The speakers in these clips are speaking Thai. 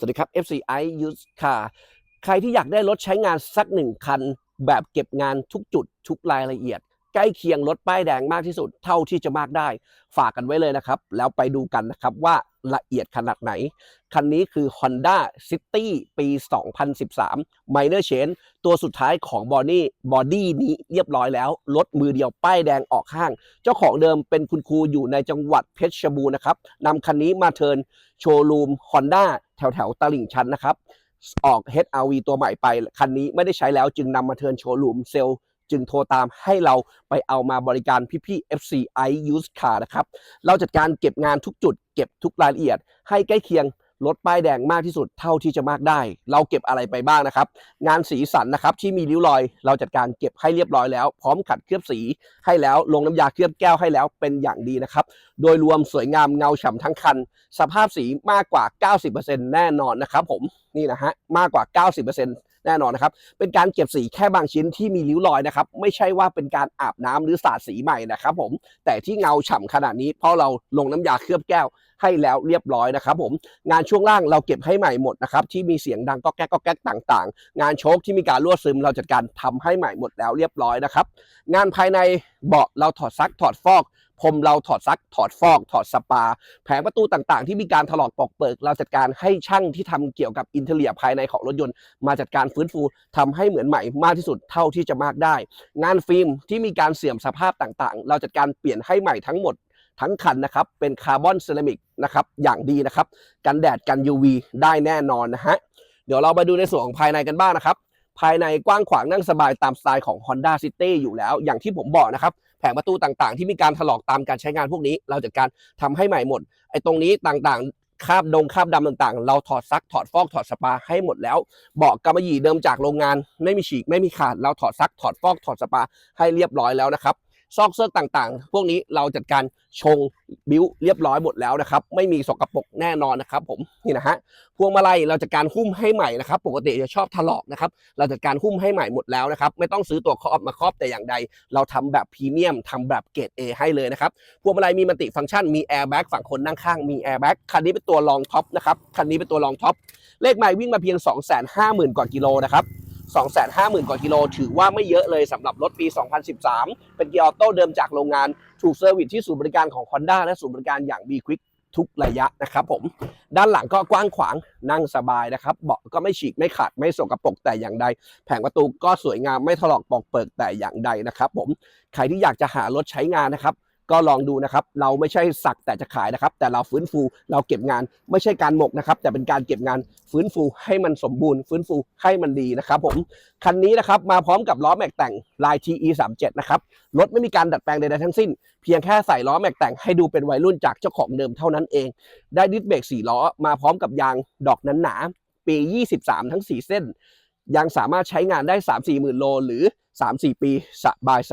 สวัสดีครับ FCI Use Car ใครที่อยากได้รถใช้งานสักหนึ่งคัน แบบเก็บงานทุกจุดทุกรายละเอียด ใกล้เคียงรถป้ายแดงมากที่สุดเท่าที่จะมากได้ ฝากกันไว้เลยนะครับ แล้วไปดูกันนะครับว่าละเอียดขนาดไหน คันนี้คือ Honda City ปี 2013 Minor Change ตัวสุดท้ายของบอดี้บอดี้นี้เรียบร้อยแล้ว รถมือเดียวป้ายแดงออกห้าง เจ้าของเดิมเป็นคุณครูอยู่ในจังหวัดเพชรบูรณ์นะครับนำคันนี้มาเทินโชว์รูม Honda แถวแถวตลิ่งชันนะครับ ออก HRV ตัวใหม่ไป คันนี้ไม่ได้ใช้แล้วจึงนำมาเทินโชว์รูมเซลล์ จึงโทรตามให้เราไปเอามาบริการพี่ๆ FCI Used Car นะครับ เราจัดการเก็บงานทุกจุด เก็บทุกรายละเอียด ให้ใกล้เคียงรถป้ายแดงมากที่สุดเท่าที่จะมากได้ เราเก็บอะไรไปบ้างนะครับ งานสีสันนะครับที่มีริ้วรอย เราจัดการเก็บให้เรียบร้อยแล้ว พร้อมขัดเคลือบสีให้แล้วลงน้ำยาเคลือบแก้วให้แล้วเป็นอย่างดีนะครับ โดยรวมสวยงามเงาฉ่ำทั้งคัน สภาพสีมากกว่า 90%แน่นอนนะครับผมนี่นะฮะมากกว่า 90% แน่นอนนะครับ เป็นการเก็บสีแค่บางชิ้นที่มีริ้วรอยนะครับ ไม่ใช่ว่าเป็นการอาบน้ำหรือสาดสีใหม่นะครับผม แต่ที่เงาฉ่ำขนาดนี้เพราะเราลงน้ำยาเคลือบแก้วให้แล้วเรียบร้อยนะครับผมงานช่วงล่างเราเก็บให้ใหม่หมดนะครับที่มีเสียงดังก็แก๊กก็แก๊กต่างๆ งานโชคที่มีการรั่วซึมเราจัดการทำให้ใหม่หมดแล้วเรียบร้อยนะครับงานภายในเบาะเราถอดซักถอดฟอก พรมเราถอดซัก ถอดฟอก ถอดสปา แผงประตูต่างๆ ที่มีการถลอกปอกเปิก เราจัดการให้ช่างที่ทำเกี่ยวกับอินเทเลียภายในของรถยนต์ มาจัดการฟื้นฟูทำให้เหมือนใหม่มากที่สุดเท่าที่จะมากได้ งานฟิล์มที่มีการเสื่อมสภาพต่างๆ เราจัดการเปลี่ยนให้ใหม่ทั้งหมดทั้งคันนะครับ เป็นคาร์บอนเซรามิกนะครับ อย่างดีนะครับ กันแดดกัน UV ได้แน่นอนนะฮะ เดี๋ยวเรามาดูในส่วนของภายในกันบ้างนะครับ ภายในกว้างขวางนั่งสบายตามสไตล์ของ Honda City อยู่แล้ว อย่างที่ผมบอกนะครับแผงประตูต่างๆ ที่มีการถลอกตามการใช้งานพวกนี้ เราจัดการทำให้ใหม่หมดไอ้ตรงนี้ต่างๆคาบดงคาบดำต่างๆ เราถอดซักถอดฟอกถอดสปาให้หมดแล้ว เบาะกำมะหยี่เดิมจากโรงงาน ไม่มีฉีกไม่มีขาด เราถอดซักถอดฟอกถอดสปาให้เรียบร้อยแล้วนะครับ ซอกเซิร์กต่างๆ พวกนี้เราจัดการชงบิ้วเรียบร้อยหมดแล้วนะครับ ไม่มีสกปรกแน่นอนนะครับ ผมนี่นะฮะพวงมาลัยเราจัดการหุ้มให้ใหม่นะครับ ปกติจะชอบถลอกนะครับ เราจัดการหุ้มให้ใหม่หมดแล้วนะครับ ไม่ต้องซื้อตัวครอบมาครอบแต่อย่างใด เราทำแบบพรีเมียมทำแบบเกรด A ให้เลยนะครับ พวงมาลัยมีมัลติฟังก์ชันมีแอร์แบ็กฝั่งคนนั่งข้างมีแอร์แบ็กคันนี้เป็นตัวรองท็อปนะครับคันนี้เป็นตัวรองท็อปเลขไมล์วิ่งมาเพียง 250,000 กว่ากิโลนะครับ 250,000 กว่ากิโล ถือว่าไม่เยอะเลยสำหรับรถปี 2013 เป็นเกียร์ออโต้เดิมจากโรงงาน ถูกเซอร์วิสที่ศูนย์บริการของ Honda และศูนย์บริการอย่าง B Quick ทุกระยะนะครับผม ด้านหลังก็กว้างขวางนั่งสบายนะครับ เบาะก็ไม่ฉีกไม่ขาดไม่สกปรกแต่อย่างใด แผงประตูก็สวยงามไม่ถลอกปอกเปิกแต่อย่างใดนะครับผม ใครที่อยากจะหารถใช้งานนะครับ ก็ลองดูนะครับ เราไม่ใช่สักแต่จะขายนะครับ แต่เราฟื้นฟูเราเก็บงานไม่ใช่การหมกนะครับ แต่เป็นการเก็บงานฟื้นฟูให้มันสมบูรณ์ ฟื้นฟูให้มันดีนะครับผมคันนี้นะครับมาพร้อมกับล้อแม็กแต่งลาย TE 3 7นะครับรถไม่มีการดัดแปลงใดๆทั้งสิ้น เพียงแค่ใส่ล้อแม็กแต่งให้ดูเป็นวัยรุ่นจากเจ้าของเดิมเท่านั้นเอง ได้ดิสเบรก4ล้อมาพร้อมกับยางดอกนั้นหนาๆปี 23 ทั้ง 4 เส้น ยังสามารถใช้งานได้ 3-4หมื่นโลหรือ 3-4 ปี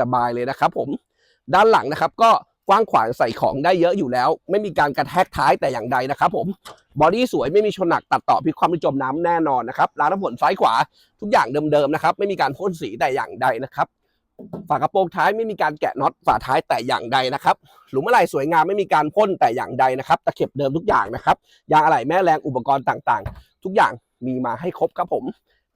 สบายๆเลยนะครับผม ด้านหลังนะครับ ก็กว้างขวางใส่ของได้เยอะอยู่แล้ว ไม่มีการกระแทกท้ายแต่อย่างใดนะครับ ผมบอดี้สวยไม่มีชนหนักตัดต่อพิความนิจมน้ำแน่นอนนะครับร้านน้ำผลซ้ายขวาทุกอย่างเดิมๆนะครับ ไม่มีการพ่นสีแต่อย่างใดนะครับฝากระโปรงท้ายไม่มีการแกะน็อตฝาท้ายแต่อย่างใดนะครับ หลุมอะไรสวยงามไม่มีการพ่นแต่อย่างใดนะครับ ตะเข็บเดิมทุกอย่างนะครับยางอะไหล่แม่แรงอุปกรณ์ต่างๆ ทุกอย่างมีมาให้ครบครับผม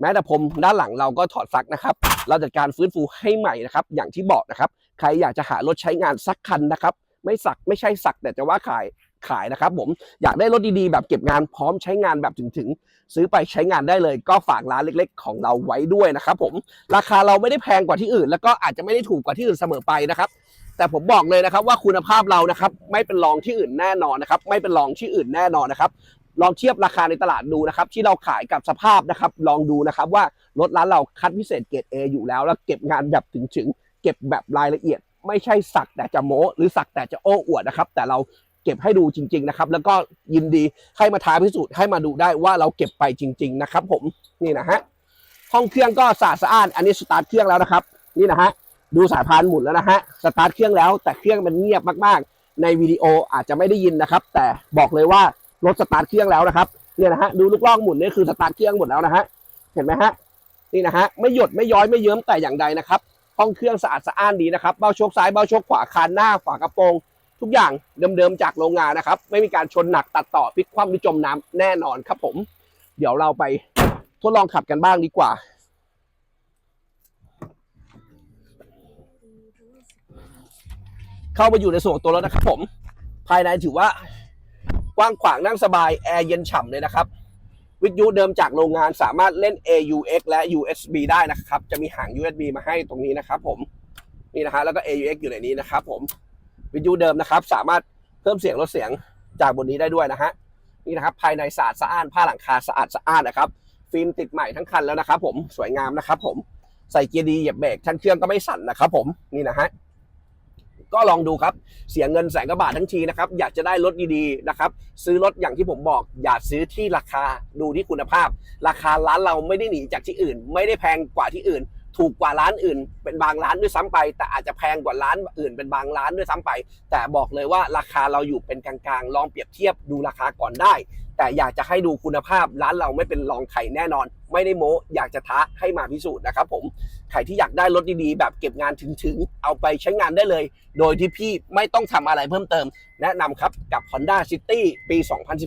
แม้แต่ผมด้านหลังเราก็ถอดซักนะครับ เราจัดการฟื้นฟูให้ใหม่นะครับ อย่างที่บอกนะครับ ใครอยากจะหารถใช้งานสักคันนะครับ ไม่สักไม่ใช่สักแต่จะว่าขายขายนะครับผมอยากได้รถดีๆ แบบเก็บงานพร้อมใช้งานแบบถึงๆ ซื้อไปใช้งานได้เลย ก็ฝากร้านเล็กๆ ของเราไว้ด้วยนะครับผมราคาเราไม่ได้แพงกว่าที่อื่น แล้วก็อาจจะไม่ได้ถูกกว่าที่อื่นเสมอไปนะครับ แต่ผมบอกเลยนะครับว่าคุณภาพเรานะครับไม่เป็นรองที่อื่นแน่นอนนะครับ ไม่เป็นรองที่อื่นแน่นอนนะครับลองเทียบราคาในตลาดดูนะครับ ที่เราขายกับสภาพนะครับ ลองดูนะครับว่ารถร้านเราคัดพิเศษเกรด A อยู่แล้ว แล้วเก็บงานแบบถึงๆ เก็บแบบรายละเอียด ไม่ใช่สักแต่จะโม้หรือสักแต่จะโอ้อวดนะครับ แต่เราเก็บให้ดูจริง ๆนะครับ แล้วก็ยินดีให้มาท้าพิสูจน์ให้มาดูได้ว่าเราเก็บไปจริง ๆ นะครับ ผมนี่นะฮะห้องเครื่องก็สะอาดสะอ้านอันนี้สตาร์ทเครื่องแล้วนะครับ นี่นะฮะดูสายพานหมุนแล้วนะฮะสตาร์ทเครื่องแล้วแต่เครื่องมันเงียบมากๆ ในวิดีโออาจจะไม่ได้ยินนะครับ แต่บอกเลยว่ารถสตาร์ทเครื่องแล้วนะครับเนี่ยนะฮะดูลูกล่องหมุนนี่คือสตาร์ทเครื่องหมดแล้วนะฮะเห็นไหมฮะนี่นะฮะไม่หยดไม่ย้อยไม่เยิ้มแต่อย่างใดนะครับ ห้องเครื่องสะอาดสะอ้านดีนะครับเบ้าโชคซ้ายเบ้าโชคขวาคานหน้าฝากระโปรง ทุกอย่างเดิมๆจากโรงงานนะครับ ไม่มีการชนหนักตัดต่อพลิกคว่ำหรือจมน้ำแน่นอนครับผม เดี๋ยวเราไปทดลองขับกันบ้างดีกว่าเข้ามาอยู่ในส่วนของตัวรถนะครับผม ภายในถือว่ากว้างขวางนั่งสบายแอร์เย็นฉ่ำเลยนะครับ วิทยุเดิมจากโรงงานสามารถเล่น AUX และ USB ได้นะครับ จะมีหาง USB มาให้ตรงนี้นะครับผมนี่นะฮะแล้วก็ AUX อยู่ในนี้นะครับผมวิทยุเดิมนะครับ สามารถเพิ่มเสียงลดเสียงจากบนนี้ได้ด้วยนะฮะนี่นะครับ ภายในสะอาดสะอ้านผ้าหลังคาสะอาดสะอ้านนะครับ ฟิล์มติดใหม่ทั้งคันแล้วนะครับ ผมสวยงามนะครับ ผมใส่เกียร์ดีเหยียบเบรกชั้นเครื่องก็ไม่สั่นนะครับ ผมนี่นะฮะ ก็ลองดูครับ เสียเงินแสนกว่าบาททั้งทีนะครับ อยากจะได้รถดีๆนะครับ ซื้อรถอย่างที่ผมบอก อย่าซื้อที่ราคาดูที่คุณภาพ ราคาร้านเราไม่ได้หนีจากที่อื่น ไม่ได้แพงกว่าที่อื่น ถูกกว่าร้านอื่น เป็นบางร้านด้วยซ้ำไป แต่อาจจะแพงกว่าร้านอื่นเป็นบางร้านด้วยซ้ำไป แต่บอกเลยว่าราคาเราอยู่เป็นกลางๆ ลองเปรียบเทียบดูราคาก่อนได้ แต่อยากจะให้ดูคุณภาพร้านเราไม่เป็นรองใครแน่นอน ไม่ได้โม้อยากจะท้าให้มาพิสูจน์นะครับผมใครที่อยากได้รถดีๆ แบบเก็บงานถึงๆ เอาไปใช้งานได้เลย โดยที่พี่ไม่ต้องทำอะไรเพิ่มเติม แนะนำครับกับ Honda City ปี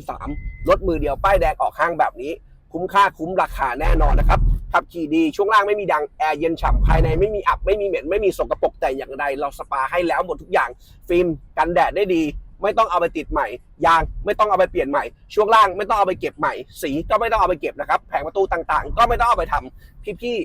2013 รถมือเดียวป้ายแดงออกห้างแบบนี้ คุ้มค่าคุ้มราคาแน่นอนนะครับ ขับขี่ดีช่วงล่างไม่มีดังแอร์เย็นฉ่ำภายในไม่มีอับไม่มีเหม็นไม่มีสกปรกแต่อย่างใดเราสปาให้แล้วหมดทุกอย่าง ฟิล์มกันแดดได้ดี ไม่ต้องเอาไปติดใหม่ ยางไม่ต้องเอาไปเปลี่ยนใหม่ ช่วงล่างไม่ต้องเอาไปเก็บใหม่ สีก็ไม่ต้องเอาไปเก็บนะครับแผงประตูต่างๆ ก็ไม่ต้องเอาไปทำพี่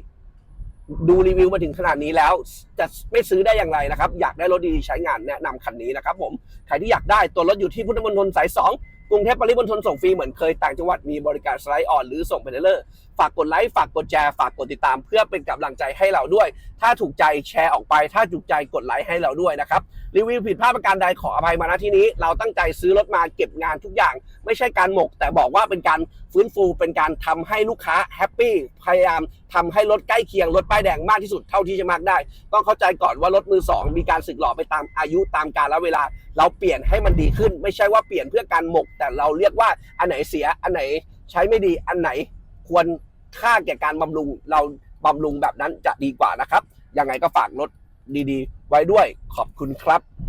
ๆดูรีวิวมาถึงขนาดนี้แล้ว จะไม่ซื้อได้อย่างไรนะครับ อยากได้รถดีๆใช้งานแนะนำคันนี้นะครับผม ใครที่อยากได้ตัวรถอยู่ที่พุทธมณฑลสาย 2 กรุงเทพปริมณฑลส่งฟรีเหมือนเคยต่างจังหวัดมีบริการสไลด์ออนหรือส่งไปเลอร์ฝากกดไลค์ฝากกดแชร์ฝากกดติดตาม เพื่อเป็นกำลังใจให้เราด้วย ถ้าถูกใจแชร์ออกไป ถ้าถูกใจกดไลค์ให้เราด้วยนะครับรีวิวผิดพลาดประการใดขออภัยมาณที่นี้ เราตั้งใจซื้อรถมาเก็บงานทุกอย่าง ไม่ใช่การหมก แต่บอกว่าเป็นการฟื้นฟูเป็นการทำให้ลูกค้าแฮปปี้พยายาม ทำให้รถใกล้เคียงรถป้ายแดงมากที่สุดเท่าที่จะมากได้ ต้องเข้าใจก่อนว่ารถมือสองมีการสึกหล่อไปตามอายุตามกาลเวลา เราเปลี่ยนให้มันดีขึ้น ไม่ใช่ว่าเปลี่ยนเพื่อการหมก แต่เราเรียกว่าอันไหนเสียอันไหนใช้ไม่ดีอันไหนควรค่าแก่การบำรุงเราบำรุงแบบนั้นจะดีกว่านะครับยังไงก็ฝากรถดีๆ ไว้ด้วยขอบคุณครับ